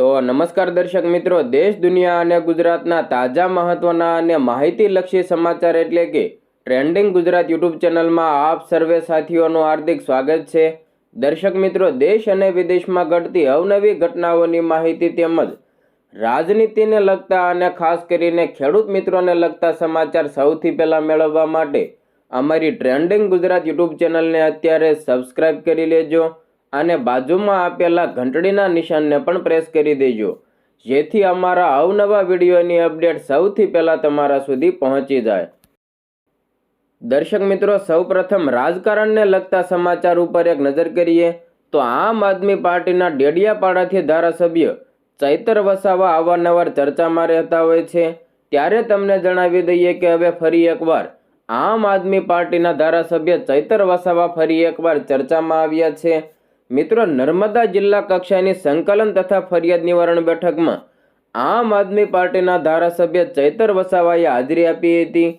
તો નમસ્કાર દર્શક મિત્રો, દેશ, દુનિયા અને ગુજરાતના તાજા મહત્વના અને માહિતીલક્ષી સમાચાર એટલે કે ટ્રેન્ડિંગ ગુજરાત યુટ્યુબ ચેનલમાં આપ સર્વે સાથીઓનું હાર્દિક સ્વાગત છે. દર્શક મિત્રો, દેશ અને વિદેશમાં ઘટતી અવનવી ઘટનાઓની માહિતી તેમજ રાજનીતિને લગતા અને ખાસ કરીને ખેડૂત મિત્રોને લગતા સમાચાર સૌથી પહેલાં મેળવવા માટે અમારી ટ્રેન્ડિંગ ગુજરાત યુટ્યુબ ચેનલને અત્યારે સબસ્ક્રાઈબ કરી લેજો. અને બાજુમાં આપેલા ઘંટડીના નિશાનને પણ પ્રેસ કરી દેજો. જેથી અમારા અવનવા વિડીયોની અપડેટ સૌથી પહેલાં તમારા સુધી પહોંચી જાય. દર્શક મિત્રો, સૌપ્રથમ રાજકારણને લગતા સમાચાર ઉપર એક નજર કરીએ, તો આમ આદમી પાર્ટીના ડેડિયાપાડાથી ધારાસભ્ય ચૈતર વસાવા અવારનવાર ચર્ચામાં રહેતા હોય છે. ત્યારે તમને જણાવી દઈએ કે હવે ફરી એકવાર આમ આદમી પાર્ટીના ધારાસભ્ય ચૈતર વસાવા ફરી એકવાર ચર્ચામાં આવ્યા છે. મિત્રો નર્મદા જિલ્લા કક્ષાની સંકલન તથા ફરિયાદ નિવારણ બેઠકમાં આમ આદમી પાર્ટીના ધારાસભ્ય ચૈતર વસાવાએ હાજરી આપી હતી.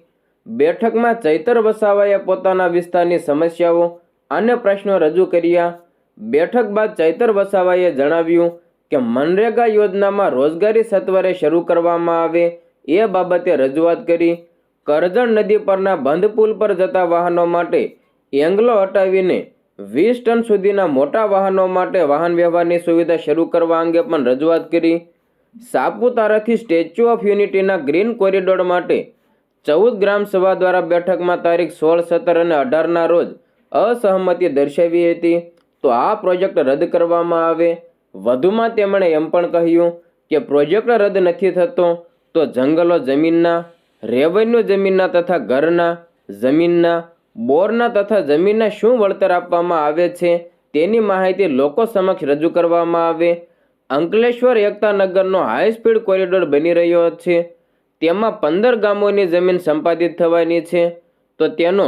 બેઠકમાં ચૈતર વસાવાએ પોતાના વિસ્તારની સમસ્યાઓ અને પ્રશ્નો રજૂ કર્યા. બેઠક બાદ ચૈતર વસાવાએ જણાવ્યું કે મનરેગા યોજનામાં રોજગારી સત્વરે શરૂ કરવામાં આવે એ બાબતે રજૂઆત કરી. કરજણ નદી પરના બંધ પુલ પર જતા વાહનો માટે એંગલો હટાવીને વીસ ટન સુધીના મોટા વાહનો માટે વાહન વ્યવહારની સુવિધા શરૂ કરવા અંગે પણ રજૂઆત કરી. સાપુતારાથી સ્ટેચ્યુ ઓફ યુનિટીના ગ્રીન કોરિડોર માટે ચૌદ ગ્રામ સભા દ્વારા બેઠકમાં તારીખ સોળ, સત્તર અને અઢારના રોજ અસહમતિ દર્શાવી હતી. તો આ પ્રોજેક્ટ રદ કરવામાં આવે. વધુમાં તેમણે એમ પણ કહ્યું કે પ્રોજેક્ટ રદ નથી થતો તો જંગલો જમીનના, રેવન્યુ જમીનના તથા ઘરના જમીનના બોરના તથા જમીનના શું વળતર આપવામાં આવે છે તેની માહિતી લોકો સમક્ષ રજૂ કરવામાં આવે. અંકલેશ્વર એકતા નગરનો હાઈ સ્પીડ કોરિડોર બની રહ્યો છે. તેમાં પંદર ગામોની જમીન સંપાદિત થવાની છે. તો તેનો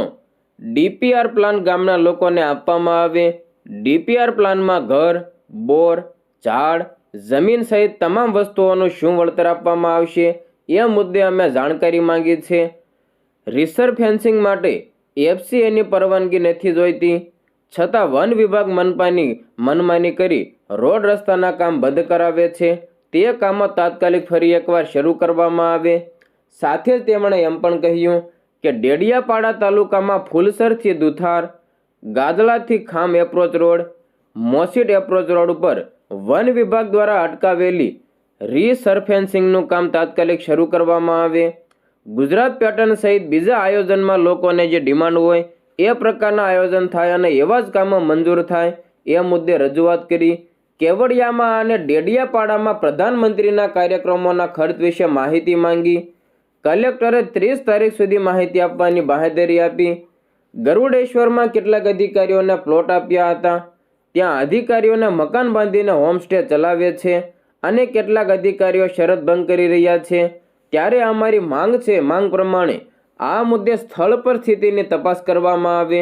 ડીપીઆર પ્લાન ગામના લોકોને આપવામાં આવે. ડીપીઆર પ્લાનમાં ઘર, બોર, ઝાડ, જમીન સહિત તમામ વસ્તુઓનું શું વળતર આપવામાં આવશે એ મુદ્દે અમે જાણકારી માંગી છે. રિસર ફેન્સિંગ માટે એફસીએની પરવાનગી નથી જોઈતી. છતાં વન વિભાગ મનપાની મનમાની કરી રોડ રસ્તાના કામ બંધ કરાવે છે. તે કામો તાત્કાલિક ફરી એકવાર શરૂ કરવામાં આવે. સાથે જ તેમણે એમ પણ કહ્યું કે ડેડિયાપાડા તાલુકામાં ફૂલસરથી દુથાર, ગાદલાથી Kham approach road, Mosid approach road ઉપર વન વિભાગ દ્વારા અટકાવેલી રીસર્ફેન્સિંગનું કામ તાત્કાલિક શરૂ કરવામાં આવે. ગુજરાત પેટર્ન સહિત બીજા આયોજનમાં લોકોને જે ડિમાન્ડ હોય, એ પ્રકારના આયોજન થાય અને એવા જ કામો મંજૂર થાય, એ મુદ્દે રજૂઆત કરી. કેવડિયામાં અને ડેડિયાપાડામાં પ્રધાનમંત્રીના કાર્યક્રમોના ખર્ચ વિશે માહિતી માંગી. કલેક્ટરે ત્રીસ તારીખ સુધી માહિતી આપવાની બાહેધરી આપી. ગરુડેશ્વરમાં કેટલાક અધિકારીઓને પ્લોટ આપ્યા હતા. ત્યાં અધિકારીઓને મકાન બાંધીને હોમસ્ટે ચલાવે છે અને કેટલાક અધિકારીઓ શરત ભંગ કરી રહ્યા છે. ત્યારે અમારી માંગ છે, માંગ પ્રમાણે. આ મુદ્દે સ્થળ પર સ્થિતિની તપાસ કરવામાં આવે.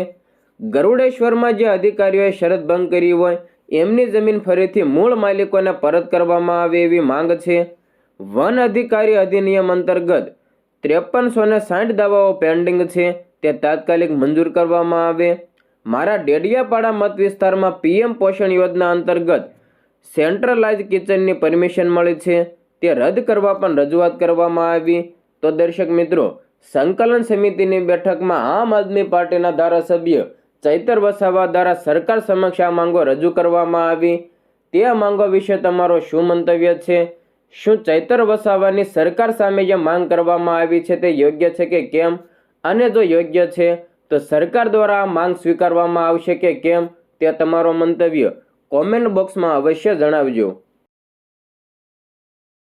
ગરુડેશ્વરમાં જે અધિકારીઓએ શરત ભંગ કરી હોય, એમની જમીન ફરીથી મૂળ માલિકોને પરત કરવામાં આવે એવી માંગ છે. વન અધિકારી અધિનિયમ અંતર્ગત ત્રેપનસો ને સાઠ દાવાઓ પેન્ડિંગ છે, તે તાત્કાલિક મંજૂર કરવામાં આવે. મારા ડેડિયાપાડા મત વિસ્તારમાં પીએમ પોષણ યોજના અંતર્ગત સેન્ટ્રલાઇઝ કિચનની પરમિશન મળી છે. તે રદ કરવા પણ રજૂઆત કરવામાં આવી. તો દર્શક મિત્રો, સંકલન સમિતિની બેઠકમાં આમ આદમી પાર્ટીના ધારાસભ્ય ચૈતર વસાવા દ્વારા સરકાર સમક્ષ આ માંગો રજૂ કરવામાં આવી. તે માંગો વિશે તમારો શું મંતવ્ય છે? શું ચૈતર વસાવાની સરકાર સામે જે માંગ કરવામાં આવી છે તે યોગ્ય છે કે કેમ? અને જો યોગ્ય છે, તો સરકાર દ્વારા આ માંગ સ્વીકારવામાં આવશે કે કેમ? તે તમારો મંતવ્ય કોમેન્ટ બોક્સમાં અવશ્ય જણાવજો.